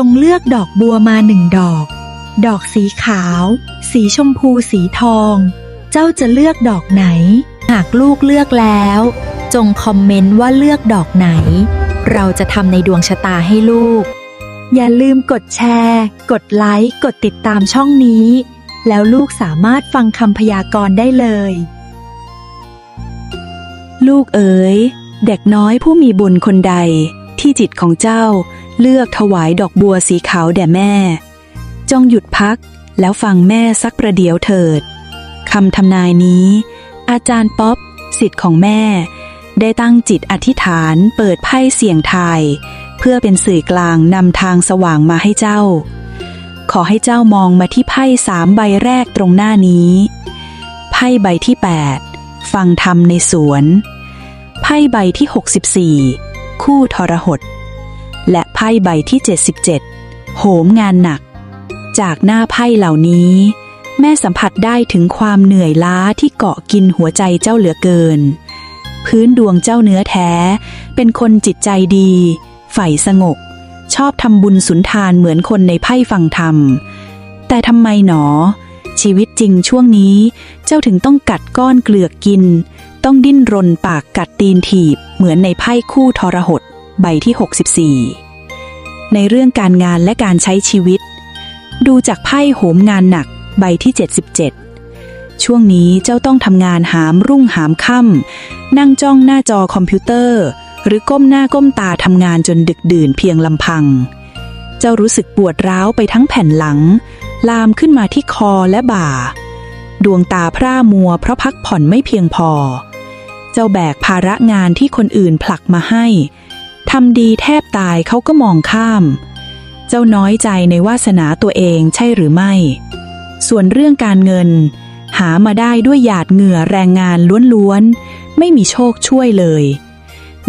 ตรงเลือกดอกบัวมาหนึ่งดอก ดอกสีขาว สีชมพูสีทอง เจ้าจะเลือกดอกไหน หากลูกเลือกแล้ว จงคอมเมนต์ว่าเลือกดอกไหน เราจะทำในดวงชะตาให้ลูก อย่าลืมกดแชร์ กดไลค์ กดติดตามช่องนี้ แล้วลูกสามารถฟังคำพยากรณ์ได้เลย ลูกเอ๋ยเด็กน้อยผู้มีบุญคนใด ที่จิตของเจ้าเลือกถวายดอกบัวสีขาวแด่แม่ จงหยุดพักแล้วฟังแม่สักประเดี๋ยวเถิดคำทำนายนี้ อาจารย์ป๊อปสิทธิ์ของแม่ ได้ตั้งจิตอธิษฐานเปิดไพ่เสี่ยงทาย เพื่อเป็นสื่อกลางนำทางสว่างมาให้เจ้า ขอให้เจ้ามองมาที่ไพ่สามใบแรกตรงหน้านี้ ไพ่ใบที่ 8 ฟังธรรมในสวน ไพ่ใบที่ 64 คู่ทรหด และไพ่ใบที่ 77 โหมงานหนัก จากหน้าไพ่เหล่านี้ แม่สัมผัสได้ถึงความเหนื่อยล้าที่เกาะกินหัวใจเจ้าเหลือเกิน พื้นดวงเจ้าเนื้อแท้ เป็นคนจิตใจดีใฝ่สงบชอบทำบุญสุนทานเหมือนคนในไพ่ฟังธรรม แต่ทำไมหนอ ชีวิตจริงช่วงนี้เจ้าถึงต้องกัดก้อนเกลือกกิน ต้องดิ้นรนปากกัดตีนถีบ เหมือนในไพ่คู่ทรหดใบที่ 64 ในเรื่องการงานและการใช้ชีวิต ดูจากไพ่โหมงานหนักใบที่ 77 ช่วงนี้เจ้าต้องทำงานหามรุ่งหามค่ำนั่งจ้องหน้าจอคอมพิวเตอร์ หรือก้มหน้าก้มตาทำงานจนดึกดื่นเพียงลำพัง เจ้ารู้สึกปวดร้าวไปทั้งแผ่นหลัง ลามขึ้นมาที่คอและบ่า ดวงตาพร่ามัวเพราะพักผ่อนไม่เพียงพอ เจ้าแบกภาระงานที่คนอื่นผลักมาให้ทำดีแทบตายเขาก็มองข้าม เจ้าน้อยใจในวาสนาตัวเองใช่หรือไม่ ส่วนเรื่องการเงิน หามาได้ด้วยหยาดเหงื่อแรงงานล้วนๆ ไม่มีโชคช่วยเลย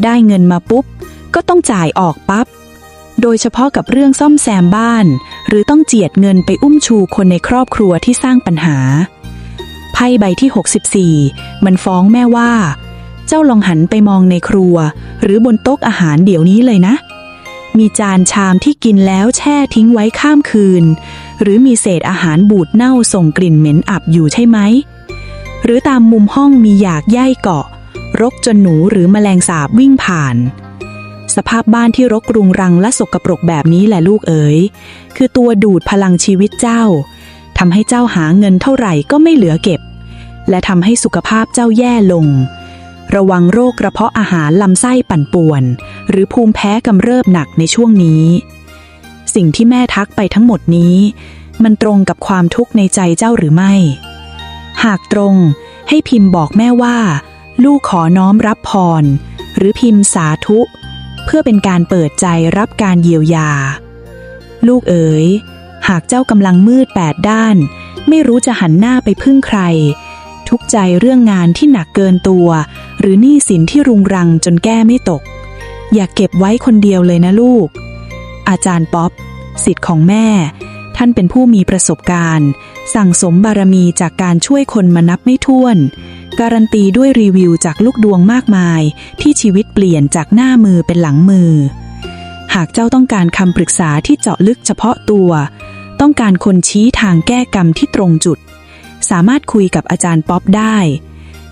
ได้เงินมาปุ๊บ ก็ต้องจ่ายออกปับ๊บ โดยเฉพาะกับเรื่องซ่อมแซมบ้าน หรือต้องเจียดเงินไปอุ้มชูคนในครอบครัวที่สร้างปัญหา พ่ใบที่ 64 มันฟ้องแม่ว่า เจ้าลองหันไปมองในครัว หรือบนโต๊ะอาหารเดี๋ยวนี้เลยนะ มีจานชามที่กินแล้วแช่ทิ้งไว้ข้ามคืน หรือมีเศษอาหารบูดเน่าส่งกลิ่นเหม็นอับอยู่ใช่ไหม หรือตามมุมห้องมีหยากใย่เกาะ รกจนหนูหรือแมลงสาบวิ่งผ่าน สภาพบ้านที่รกรุงรังและสกปรกแบบนี้แหละลูกเอ๋ย คือตัวดูดพลังชีวิตเจ้าทำให้เจ้าหาเงินเท่าไหร่ก็ไม่เหลือเก็บ และทำให้สุขภาพเจ้าแย่ลง ระวังโรคกระเพาะอาหารลำไส้ปั่นป่วน หรือภูมิแพ้กำเริบหนักในช่วงนี้ สิ่งที่แม่ทักไปทั้งหมดนี้ มันตรงกับความทุกข์ในใจเจ้าหรือไม่ หากตรงให้พิมพ์บอกแม่ว่า ลูกขอน้อมรับพร หรือพิมพ์สาธุ เพื่อเป็นการเปิดใจรับการเยียวยา ลูกเอ๋ย หากเจ้ากำลังมืดแปดด้าน ไม่รู้จะหันหน้าไปพึ่งใคร ทุกข์ใจเรื่องงานที่หนักเกินตัว หรือหนี้สินที่รุงรังจนแก้ไม่ตก อย่าเก็บไว้คนเดียวเลยนะลูก อาจารย์ป๊อปสิทธิ์ของแม่ ท่านเป็นผู้มีประสบการณ์ สั่งสมบารมีจากการช่วยคนมานับไม่ถ้วน การันตีด้วยรีวิวจากลูกดวงมากมาย ที่ชีวิตเปลี่ยนจากหน้ามือเป็นหลังมือ หากเจ้าต้องการคำปรึกษาที่เจาะลึกเฉพาะตัว ต้องการคนชี้ทางแก้กรรมที่ตรงจุด สามารถคุยกับอาจารย์ป๊อปได้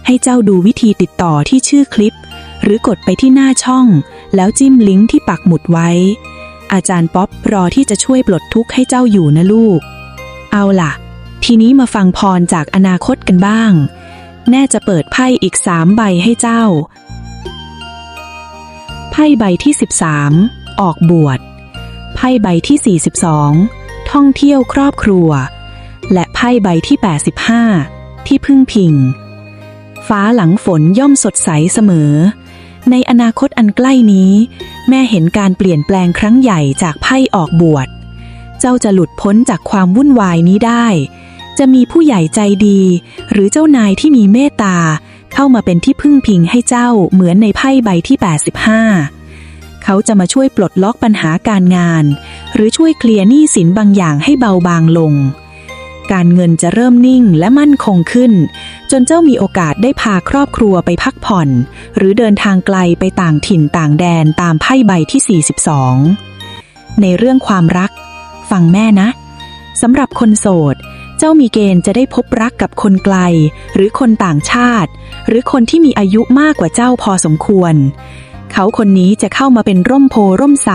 ให้เจ้าดูวิธีติดต่อที่ชื่อคลิป หรือกดไปที่หน้าช่อง แล้วจิ้มลิงก์ที่ปักหมุดไว้ อาจารย์ป๊อปรอที่จะช่วยปลดทุกข์ให้เจ้าอยู่นะลูก เอาล่ะ ทีนี้มาฟังพรจากอนาคตกันบ้าง แน่จะเปิดไพ่อีกสามใบให้เจ้า ไพ่ใบที่ 13 ออกบวช ไพ่ใบที่ 42 ท่องเที่ยวครอบครัว และไพ่ใบที่ 85 ที่พึ่งพิง ฟ้าหลังฝนย่อมสดใสเสมอ ในอนาคตอันใกล้นี้ แม่เห็นการเปลี่ยนแปลงครั้งใหญ่จากไพ่ออกบวช เจ้าจะหลุดพ้นจากความวุ่นวายนี้ได้ จะมีผู้ใหญ่ใจดี หรือเจ้านายที่มีเมตตา เข้ามาเป็นที่พึ่งพิงให้เจ้าเหมือนในไพ่ใบที่ 85เขาจะมาช่วยปลดล็อกปัญหาการงาน หรือช่วยเคลียร์หนี้สินบางอย่างให้เบาบางลง การเงินจะเริ่มนิ่งและมั่นคงขึ้น จนเจ้ามีโอกาสได้พาครอบครัวไปพักผ่อน หรือเดินทางไกลไปต่างถิ่นต่างแดนตามไพ่ใบที่ 42 ในเรื่องความรัก ฟังแม่นะสำหรับคนโสด เจ้ามีเกณฑ์จะได้พบรักกับคนไกล หรือคนต่างชาติ หรือคนที่มีอายุมากกว่าเจ้าพอสมควร เขาคนนี้จะเข้ามาเป็นร่มโพร่มใส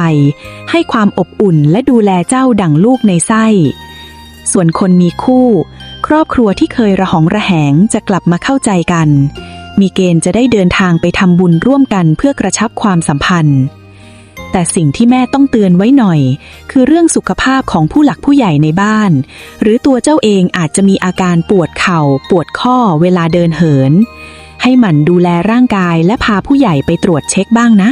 ให้ความอบอุ่นและดูแลเจ้าดั่งลูกในไส้ ส่วนคนมีคู่ ครอบครัวที่เคยระหองระแหงจะกลับมาเข้าใจกัน มีเกณฑ์จะได้เดินทางไปทำบุญร่วมกันเพื่อกระชับความสัมพันธ์ แต่สิ่งที่แม่ต้องเตือนไว้หน่อย คือเรื่องสุขภาพของผู้หลักผู้ใหญ่ในบ้าน หรือตัวเจ้าเองอาจจะมีอาการปวดเข่า ปวดข้อเวลาเดินเหิน ให้หมั่นดูแลร่างกายและพาผู้ใหญ่ไปตรวจเช็คบ้างนะ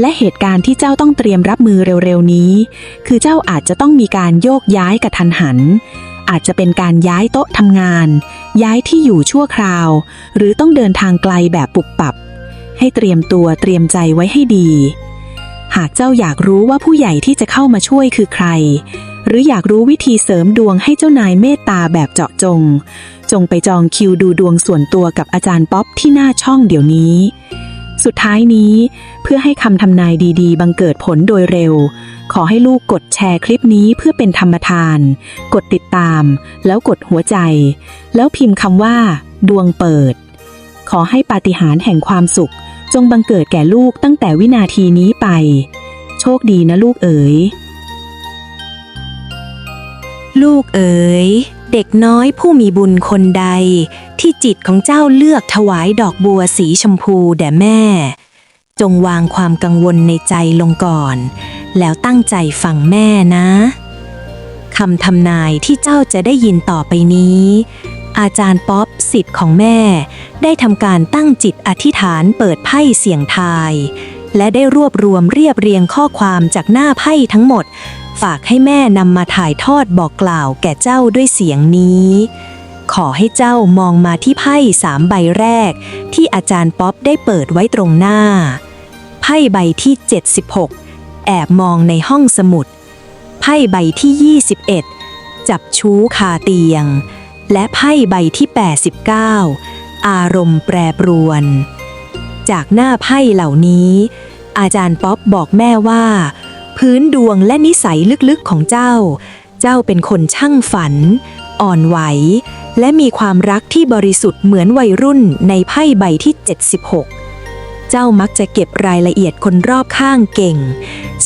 และเหตุการณ์ที่เจ้าต้องเตรียมรับมือเร็วๆนี้ คือเจ้าอาจจะต้องมีการโยกย้ายกระทันหัน อาจจะเป็นการย้ายโต๊ะทำงาน ย้ายที่อยู่ชั่วคราว หรือต้องเดินทางไกลแบบปุบปับ ให้เตรียมตัวเตรียมใจไว้ให้ดี หากเจ้าอยากรู้ว่าผู้ใหญ่ที่จะเข้ามาช่วยคือใคร หรืออยากรู้วิธีเสริมดวงให้เจ้านายเมตตาแบบเจาะจง จงไปจองคิวดูดวงส่วนตัวกับอาจารย์ป๊อปที่หน้าช่องเดี๋ยวนี้ สุดท้ายนี้เพื่อให้คำทำนายดีๆ บังเกิดผลโดยเร็ว ขอให้ลูกกดแชร์คลิปนี้เพื่อเป็นธรรมทาน กดติดตาม แล้วกดหัวใจ แล้วพิมพ์คำว่า ดวงเปิด ขอให้ปาฏิหาริย์แห่งความสุข จงบังเกิดแก่ลูกตั้งแต่วินาทีนี้ไป โชคดีนะลูกเอ๋ย ลูกเอ๋ย เด็กน้อยผู้มีบุญคนใด ที่จิตของเจ้าเลือกถวายดอกบัวสีชมพูแด่แม่ จงวางความกังวลในใจลงก่อน แล้วตั้งใจฟังแม่นะคำทำนายที่เจ้าจะได้ยินต่อไปนี้ อาจารย์ป๊อปสิทธิ์ของแม่ ได้ทำการตั้งจิตอธิษฐานเปิดไพ่เสียงทาย และได้รวบรวมเรียบเรียงข้อความจากหน้าไพ่ทั้งหมด ฝากให้แม่นำมาถ่ายทอดบอกกล่าวแก่เจ้าด้วยเสียงนี้ ขอให้เจ้ามองมาที่ไพ่สามใบแรก ที่อาจารย์ป๊อปได้เปิดไว้ตรงหน้า ไพ่ใบที่ 76 แอบมองในห้องสมุด ไพ่ใบที่ 21 จับชู้คาเตียง และไพ่ใบที่ 89 อารมณ์แปรปรวน จากหน้าไพ่เหล่านี้ อาจารย์ป๊อปบอกแม่ว่า พื้นดวงและนิสัยลึกๆของเจ้า เจ้าเป็นคนช่างฝัน อ่อนไหว และมีความรักที่บริสุทธิ์เหมือนวัยรุ่นในไพ่ใบที่ 76 เจ้ามักจะเก็บรายละเอียดคนรอบข้างเก่ง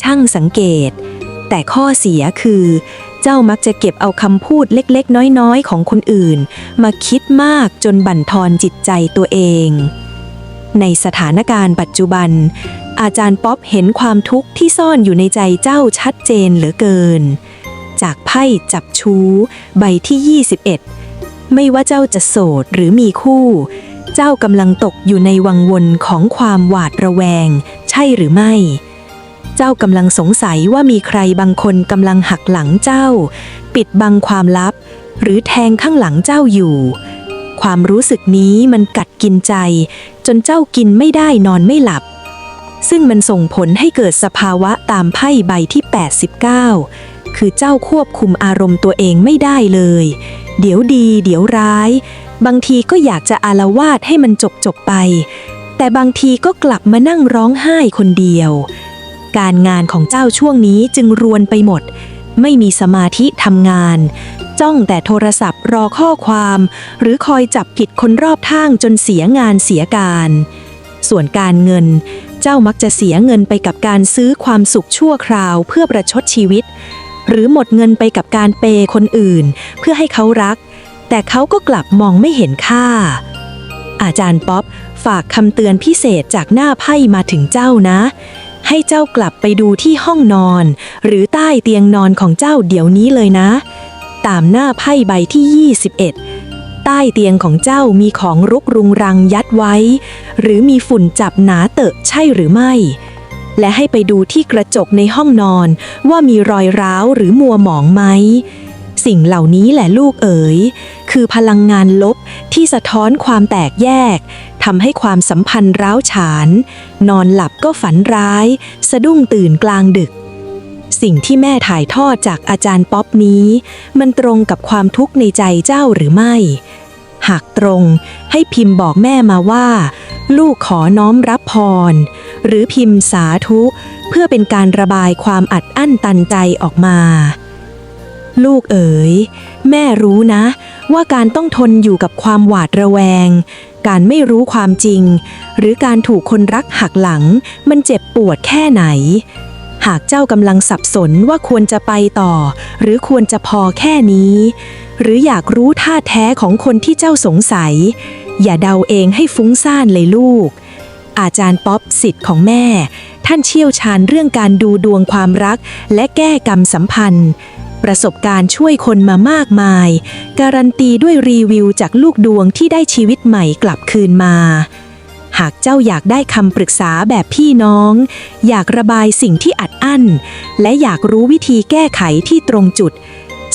ช่างสังเกต แต่ข้อเสียคือ เจ้ามักจะเก็บเอาคำพูดเล็กๆ น้อยๆ ของคนอื่น มาคิดมากจนบั่นทอนจิตใจตัวเองในสถานการณ์ปัจจุบัน อาจารย์ป๊อปเห็นความทุกข์ที่ซ่อนอยู่ในใจเจ้าชัดเจนเหลือเกิน จากไพ่จับชู้ ใบที่ 21 ไม่ว่าเจ้าจะโสดหรือมีคู่ เจ้ากำลังตกอยู่ในวังวนของความหวาดระแวง ใช่หรือไม่ เจ้ากำลังสงสัยว่ามีใครบางคนกำลังหักหลังเจ้า ปิดบังความลับ หรือแทงข้างหลังเจ้าอยู่ความรู้สึกนี้มันกัดกินใจ จนเจ้ากินไม่ได้นอนไม่หลับ ซึ่งมันส่งผลให้เกิดสภาวะตามไพ่ใบที่ 89 คือเจ้าควบคุมอารมณ์ตัวเองไม่ได้เลย เดี๋ยวดี เดี๋ยวร้าย บางทีก็อยากจะอารวาดให้มันจบจบไป แต่บางทีก็กลับมานั่งร้องไห้คนเดียว การงานของเจ้าช่วงนี้จึงรวนไปหมด ไม่มีสมาธิทำงาน จ้องแต่โทรศัพท์รอข้อความ หรือคอยจับผิดคนรอบข้างจนเสียงานเสียการ ส่วนการเงิน เจ้ามักจะเสียเงินไปกับการซื้อความสุขชั่วคราวเพื่อประชดชีวิต หรือหมดเงินไปกับการเปย์คนอื่น เพื่อให้เขารัก แต่เขาก็กลับมองไม่เห็นค่า อาจารย์ป๊อปฝากคำเตือนพิเศษจากหน้าไพ่มาถึงเจ้านะ ให้เจ้ากลับไปดูที่ห้องนอน หรือใต้เตียงนอนของเจ้าเดี๋ยวนี้เลยนะ ตามหน้าไพ่ใบที่ 21 ใต้เตียงของเจ้ามีของรุกรุงรังยัดไว้ หรือมีฝุ่นจับหนาเตอะใช่หรือไม่ และให้ไปดูที่กระจกในห้องนอนว่ามีรอยร้าวหรือมัวหมองไหม สิ่งเหล่านี้แหละลูกเอ๋ย คือพลังงานลบที่สะท้อนความแตกแยกทำให้ความสัมพันธ์ร้าวฉาน นอนหลับก็ฝันร้าย สะดุ้งตื่นกลางดึก สิ่งที่แม่ถ่ายทอดจากอาจารย์ป๊อปนี้ มันตรงกับความทุกข์ในใจเจ้าหรือไม่ หากตรงให้พิมพ์บอกแม่มาว่า ลูกขอน้อมรับพร หรือพิมพ์สาธุ เพื่อเป็นการระบายความอัดอั้นตันใจออกมา ลูกเอ๋ย แม่รู้นะ ว่าการต้องทนอยู่กับความหวาดระแวง การไม่รู้ความจริง หรือการถูกคนรักหักหลัง มันเจ็บปวดแค่ไหน หากเจ้ากำลังสับสนว่าควรจะไปต่อ หรือควรจะพอแค่นี้ หรืออยากรู้ท่าแท้ของคนที่เจ้าสงสัย อย่าเดาเองให้ฟุ้งซ่านเลยลูก อาจารย์ป๊อปสิทธิ์ของแม่ ท่านเชี่ยวชาญเรื่องการดูดวงความรัก และแก้กรรมสัมพันธ์ ประสบการณ์ช่วยคนมามากมาย การันตีด้วยรีวิวจากลูกดวงที่ได้ชีวิตใหม่กลับคืนมา หากเจ้าอยากได้คำปรึกษาแบบพี่น้อง อยากระบายสิ่งที่อัดอั้น และอยากรู้วิธีแก้ไขที่ตรงจุด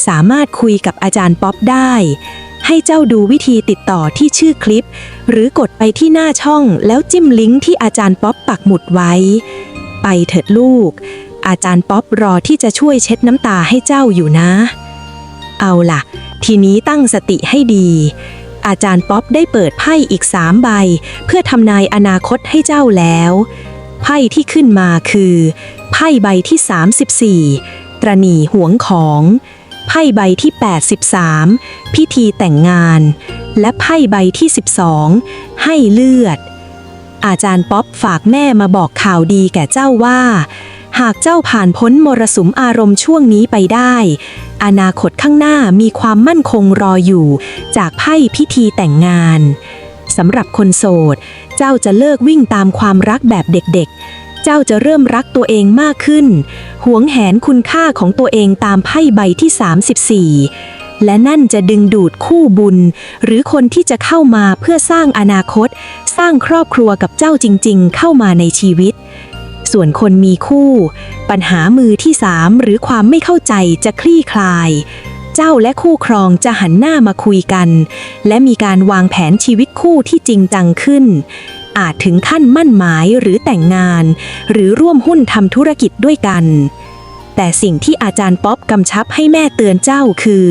สามารถคุยกับอาจารย์ป๊อปได้ ให้เจ้าดูวิธีติดต่อที่ชื่อคลิป หรือกดไปที่หน้าช่องแล้วจิ้มลิงก์ที่อาจารย์ป๊อปปักหมุดไว้ ไปเถิดลูก อาจารย์ป๊อปรอที่จะช่วยเช็ดน้ำตาให้เจ้าอยู่นะ เอาล่ะ ทีนี้ตั้งสติให้ดี อาจารย์ป๊อปได้เปิดไพ่อีกสามใบ เพื่อทำนายอนาคตให้เจ้าแล้ว ไพ่ที่ขึ้นมาคือ ไพ่ใบที่ 34 ตรณีหวงของ ไพ่ใบที่ 83 พิธีแต่งงาน และไพ่ใบที่ 12 ให้เลือด อาจารย์ป๊อปฝากแม่มาบอกข่าวดีแก่เจ้าว่า หากเจ้าผ่านพ้นมรสุมอารมณ์ช่วงนี้ไปได้ อนาคตข้างหน้ามีความมั่นคงรออยู่ จากไพ่พิธีแต่งงานสำหรับคนโสด เจ้าจะเลิกวิ่งตามความรักแบบเด็กๆ เจ้าจะเริ่มรักตัวเองมากขึ้น หวงแหนคุณค่าของตัวเองตามไพ่ใบที่ 34 และนั่นจะดึงดูดคู่บุญ หรือคนที่จะเข้ามาเพื่อสร้างอนาคต สร้างครอบครัวกับเจ้าจริง ๆ เข้ามาในชีวิต ส่วนคนมีคู่ ปัญหามือที่สามหรือความไม่เข้าใจจะคลี่คลาย เจ้าและคู่ครองจะหันหน้ามาคุยกัน และมีการวางแผนชีวิตคู่ที่จริงจังขึ้น อาจถึงขั้นมั่นหมายหรือแต่งงาน หรือร่วมหุ้นทำธุรกิจด้วยกัน แต่สิ่งที่อาจารย์ป๊อปกำชับให้แม่เตือนเจ้าคือ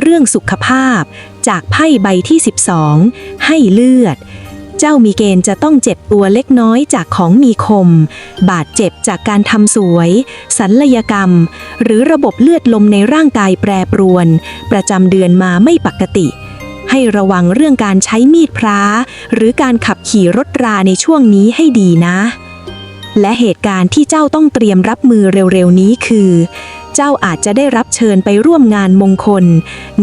เรื่องสุขภาพ จากไพ่ใบที่ 12 ให้เลือด เจ้ามีเกณฑ์จะต้องเจ็บตัวเล็กน้อยจากของมีคม บาดเจ็บจากการทำสวย สัลยกรรม หรือระบบเลือดลมในร่างกายแปรปรวน ประจำเดือนมาไม่ปกติ ให้ระวังเรื่องการใช้มีดพระหรือการขับขี่รถราในช่วงนี้ให้ดีนะ และเหตุการณ์ที่เจ้าต้องเตรียมรับมือเร็วๆนี้คือเจ้าอาจจะได้รับเชิญไปร่วมงานมงคล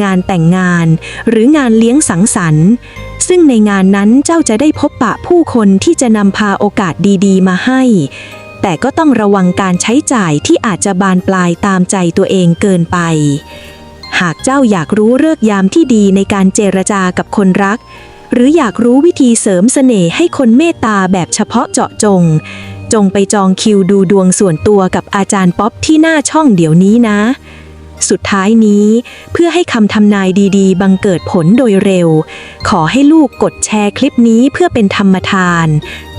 งานแต่งงาน หรืองานเลี้ยงสังสรรค์ ซึ่งในงานนั้นเจ้าจะได้พบปะผู้คนที่จะนำพาโอกาสดีๆ มาให้ แต่ก็ต้องระวังการใช้จ่ายที่อาจจะบานปลายตามใจตัวเองเกินไป หากเจ้าอยากรู้เลิกยามที่ดีในการเจรจากับคนรัก หรืออยากรู้วิธีเสริมเสน่ห์ให้คนเมตตาแบบเฉพาะเจาะจง จงไปจองคิวดูดวงส่วนตัวกับอาจารย์ป๊อปที่หน้าช่องเดี๋ยวนี้นะ สุดท้ายนี้ เพื่อให้คำทำนายดีๆ บังเกิดผลโดยเร็ว ขอให้ลูกกดแชร์คลิปนี้เพื่อเป็นธรรมทาน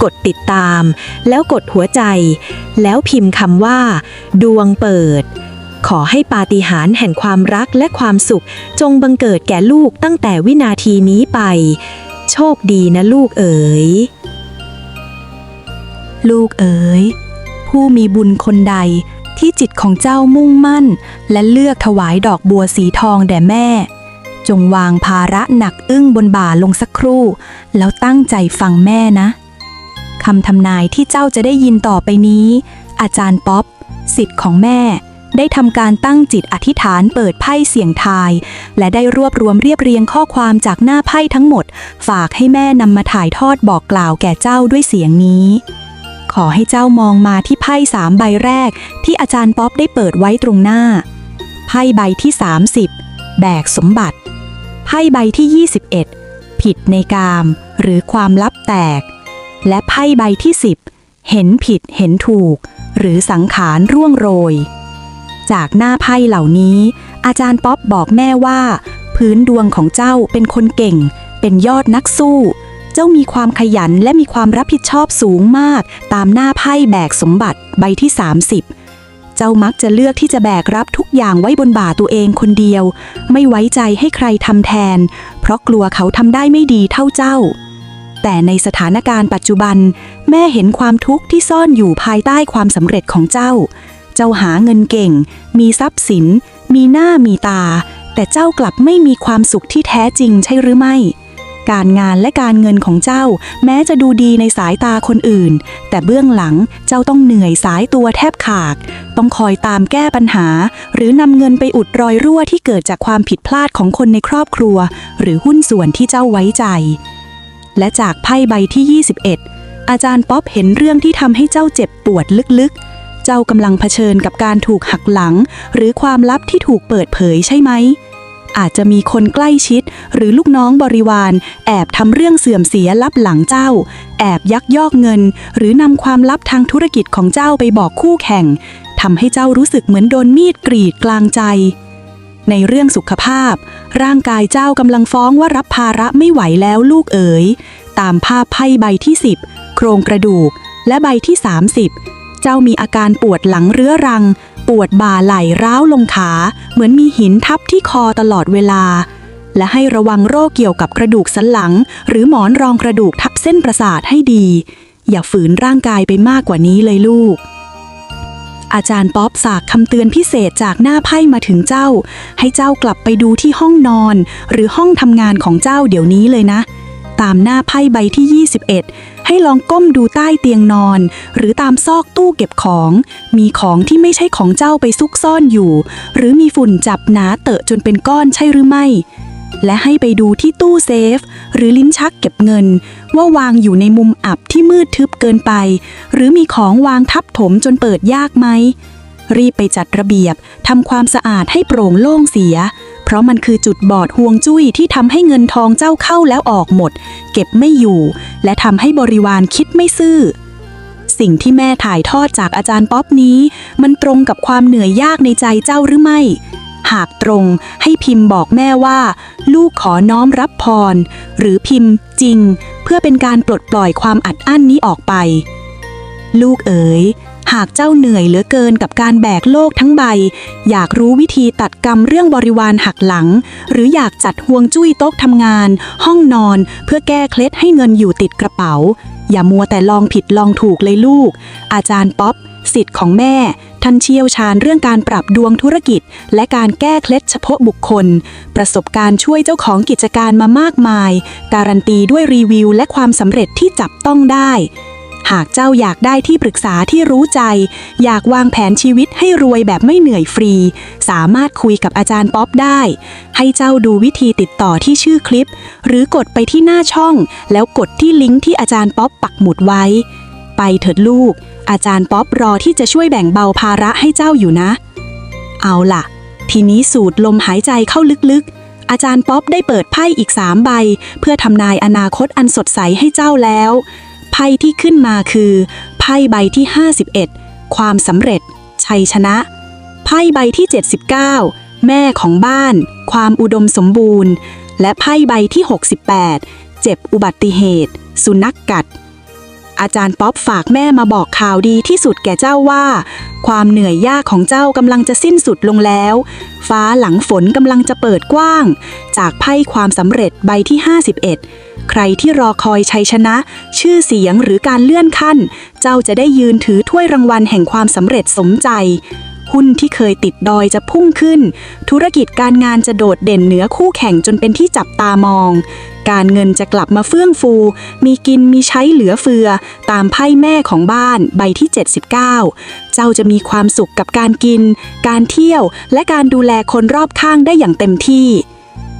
กดติดตาม แล้วกดหัวใจ แล้วพิมพ์คำว่า ดวงเปิด ขอให้ปาฏิหาริย์แห่งความรักและความสุข จงบังเกิดแก่ลูกตั้งแต่วินาทีนี้ไป โชคดีนะลูกเอ๋ยลูกเอ๋ยผู้มีบุญคนใด ที่จิตของเจ้ามุ่งมั่น และเลือกถวายดอกบัวสีทองแด่แม่ จงวางภาระหนักอึ้งบนบ่าลงสักครู่ แล้วตั้งใจฟังแม่นะคำทำนายที่เจ้าจะได้ยินต่อไปนี้ อาจารย์ป๊อปสิทธิ์ของแม่ ได้ทำการตั้งจิตอธิษฐานเปิดไพ่เสียงทาย และได้รวบรวมเรียบเรียงข้อความจากหน้าไพ่ทั้งหมด ฝากให้แม่นำมาถ่ายทอดบอกกล่าวแก่เจ้าด้วยเสียงนี้ ขอให้เจ้ามองมาที่ไพ่สามใบแรก ที่อาจารย์ป๊อปได้เปิดไว้ตรงหน้า ไพ่ใบที่ 30 แบกสมบัติ ไพ่ใบที่ 21 ผิดในกาม หรือความลับแตก และไพ่ใบที่ 10 เห็นผิดเห็นถูก หรือสังขารร่วงโรย จากหน้าไพ่เหล่านี้ อาจารย์ป๊อปบอกแม่ว่า พื้นดวงของเจ้าเป็นคนเก่ง เป็นยอดนักสู้ เจ้ามีความขยันและมีความรับผิดชอบสูงมาก ตามหน้าไพ่แบกสมบัติใบที่ 30 เจ้ามักจะเลือกที่จะแบกรับทุกอย่างไว้บนบ่าตัวเองคนเดียว ไม่ไว้ใจให้ใครทำแทน เพราะกลัวเขาทำได้ไม่ดีเท่าเจ้า แต่ในสถานการณ์ปัจจุบัน แม่เห็นความทุกข์ที่ซ่อนอยู่ภายใต้ความสำเร็จของเจ้า เจ้าหาเงินเก่ง มีทรัพย์สิน มีหน้ามีตา แต่เจ้ากลับไม่มีความสุขที่แท้จริงใช่หรือไม่ การงานและการเงินของเจ้า แม้จะดูดีในสายตาคนอื่น แต่เบื้องหลังเจ้าต้องเหนื่อยสายตัวแทบขาด ต้องคอยตามแก้ปัญหา หรือนำเงินไปอุดรอยรั่วที่เกิดจากความผิดพลาดของคนในครอบครัว หรือหุ้นส่วนที่เจ้าไว้ใจ และจากไพ่ใบที่ 21 อาจารย์ป๊อปเห็นเรื่องที่ทำให้เจ้าเจ็บปวดลึกๆ เจ้ากำลังเผชิญกับการถูกหักหลัง หรือความลับที่ถูกเปิดเผยใช่ไหม อาจจะมีคนใกล้ชิด หรือลูกน้องบริวาร แอบทำเรื่องเสื่อมเสียลับหลังเจ้า แอบยักยอกเงิน หรือนำความลับทางธุรกิจของเจ้าไปบอกคู่แข่งทำให้เจ้ารู้สึกเหมือนโดนมีดกรีดกลางใจ ในเรื่องสุขภาพ ร่างกายเจ้ากำลังฟ้องว่ารับภาระไม่ไหวแล้วลูกเอ๋ยตามภาพไพ่ใบที่ 10 โครงกระดูก และใบที่ 30 เจ้ามีอาการปวดหลังเรื้อรัง ปวดบ่าไหล่ร้าวลงขา เหมือนมีหินทับที่คอตลอดเวลา และให้ระวังโรคเกี่ยวกับกระดูกสันหลัง หรือหมอนรองกระดูกทับเส้นประสาทให้ดี อย่าฝืนร่างกายไปมากกว่านี้เลยลูก อาจารย์ป๊อปสากคำเตือนพิเศษจากหน้าไพ่มาถึงเจ้า ให้เจ้ากลับไปดูที่ห้องนอน หรือห้องทำงานของเจ้าเดี๋ยวนี้เลยนะตามหน้าไพ่ใบที่ 21 ให้ลองก้มดูใต้เตียงนอน หรือตามซอกตู้เก็บของ มีของที่ไม่ใช่ของเจ้าไปซุกซ่อนอยู่ หรือมีฝุ่นจับหนาเตอะจนเป็นก้อนใช่หรือไม่ และให้ไปดูที่ตู้เซฟ หรือลิ้นชักเก็บเงิน ว่าวางอยู่ในมุมอับที่มืดทึบเกินไป หรือมีของวางทับถมจนเปิดยากไหมรีบไปจัดระเบียบทำความสะอาดให้โปร่งโล่งเสีย เพราะมันคือจุดบอดห่วงจุ้ยที่ทำให้เงินทองเจ้าเข้าแล้วออกหมด เก็บไม่อยู่ และทำให้บริวารคิดไม่ซื่อ สิ่งที่แม่ถ่ายทอดจากอาจารย์ป๊อปนี้ มันตรงกับความเหนื่อยยากในใจเจ้าหรือไม่ หากตรงให้พิมพ์บอกแม่ว่า ลูกขอน้อมรับพร หรือพิมพ์จริง เพื่อเป็นการปลดปล่อยความอัดอั้นนี้ออกไป ลูกเอ๋ย หากเจ้าเหนื่อยเหลือเกินกับการแบกโลกทั้งใบ อยากรู้วิธีตัดกรรมเรื่องบริวารหักหลัง หรืออยากจัดห่วงจุ้ยโต๊ะทำงาน ห้องนอน เพื่อแก้เคล็ดให้เงินอยู่ติดกระเป๋า อย่ามัวแต่ลองผิดลองถูกเลยลูก อาจารย์ป๊อปสิทธิ์ของแม่ ท่านเชี่ยวชาญเรื่องการปรับดวงธุรกิจ และการแก้เคล็ดเฉพาะบุคคล ประสบการณ์ช่วยเจ้าของกิจการมามากมาย การันตีด้วยรีวิวและความสำเร็จที่จับต้องได้ หากเจ้าอยากได้ที่ปรึกษาที่รู้ใจ อยากวางแผนชีวิตให้รวยแบบไม่เหนื่อยฟรี สามารถคุยกับอาจารย์ป๊อปได้ ให้เจ้าดูวิธีติดต่อที่ชื่อคลิป หรือกดไปที่หน้าช่อง แล้วกดที่ลิงก์ที่อาจารย์ป๊อปปักหมุดไว้ ไปเถิดลูก อาจารย์ป๊อปรอที่จะช่วยแบ่งเบาภาระให้เจ้าอยู่นะ เอาล่ะ ทีนี้สูดลมหายใจเข้าลึกๆอาจารย์ป๊อปได้เปิดไพ่อีกสามใบ เพื่อทำนายอนาคตอันสดใสให้เจ้าแล้ว ไพ่ที่ขึ้นมาคือ ไพ่ใบที่ 51 ความสำเร็จ ชัยชนะ ไพ่ใบที่ 79 แม่ของบ้าน ความอุดมสมบูรณ์ และไพ่ใบที่ 68 เจ็บอุบัติเหตุ สุนัขกกัด อาจารย์ป๊อปฝากแม่มาบอกข่าวดีที่สุดแก่เจ้าว่า ความเหนื่อยยากของเจ้ากำลังจะสิ้นสุดลงแล้ว ฟ้าหลังฝนกำลังจะเปิดกว้าง จากไพ่ความสำเร็จใบที่ 51 ใครที่รอคอยชัยชนะ ชื่อเสียงหรือการเลื่อนขั้น เจ้าจะได้ยืนถือถ้วยรางวัลแห่งความสำเร็จสมใจ หุ้นที่เคยติดดอยจะพุ่งขึ้น ธุรกิจการงานจะโดดเด่นเหนือคู่แข่งจนเป็นที่จับตามอง การเงินจะกลับมาเฟื่องฟู มีกินมีใช้เหลือเฟือ ตามไพ่แม่ของบ้านใบที่ 79 เจ้าจะมีความสุขกับการกิน การเที่ยว และการดูแลคนรอบข้างได้อย่างเต็มที่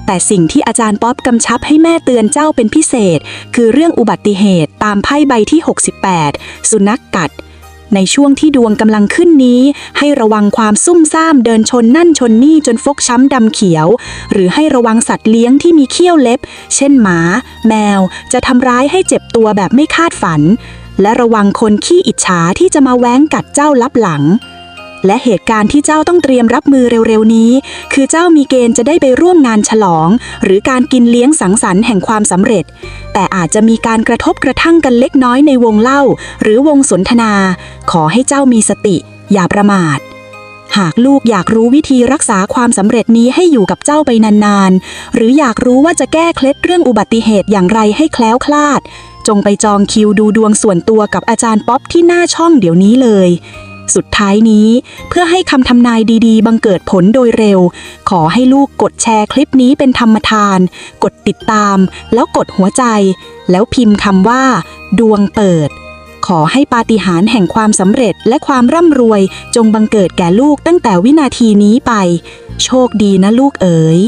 แต่สิ่งที่อาจารย์ป๊อปกำชับให้แม่เตือนเจ้าเป็นพิเศษ คือเรื่องอุบัติเหตุตามไพ่ใบที่ 68 สุนัขกกัด ในช่วงที่ดวงกำลังขึ้นนี้ ให้ระวังความซุ่มซ่ามเดินชนนั่นชนนี่จนฟกช้ำดำเขียว หรือให้ระวังสัตว์เลี้ยงที่มีเขี้ยวเล็บ เช่นหมา แมว จะทำร้ายให้เจ็บตัวแบบไม่คาดฝัน และระวังคนขี้อิจฉาที่จะมาแว้งกัดเจ้าลับหลัง และเหตุการณ์ที่เจ้าต้องเตรียมรับมือเร็วๆนี้ คือเจ้ามีเกณฑ์จะได้ไปร่วมงานฉลอง หรือการกินเลี้ยงสังสรรค์แห่งความสำเร็จ แต่อาจจะมีการกระทบกระทั่งกันเล็กน้อยในวงเล่า หรือวงสนทนา ขอให้เจ้ามีสติ อย่าประมาทหากลูกอยากรู้วิธีรักษาความสำเร็จนี้ให้อยู่กับเจ้าไปนานๆ หรืออยากรู้ว่าจะแก้เคล็ดเรื่องอุบัติเหตุอย่างไรให้แคล้วคลาด จงไปจองคิวดูดวงส่วนตัวกับอาจารย์ป๊อปที่หน้าช่องเดี๋ยวนี้เลย สุดท้ายนี้เพื่อให้คำทำนายดีๆ บังเกิดผลโดยเร็ว ขอให้ลูกกดแชร์คลิปนี้เป็นธรรมทาน กดติดตาม แล้วกดหัวใจ แล้วพิมพ์คำว่า ดวงเปิด ขอให้ปาฏิหาริย์แห่งความสำเร็จและความร่ำรวย จงบังเกิดแก่ลูกตั้งแต่วินาทีนี้ไป โชคดีนะลูกเอ๋ย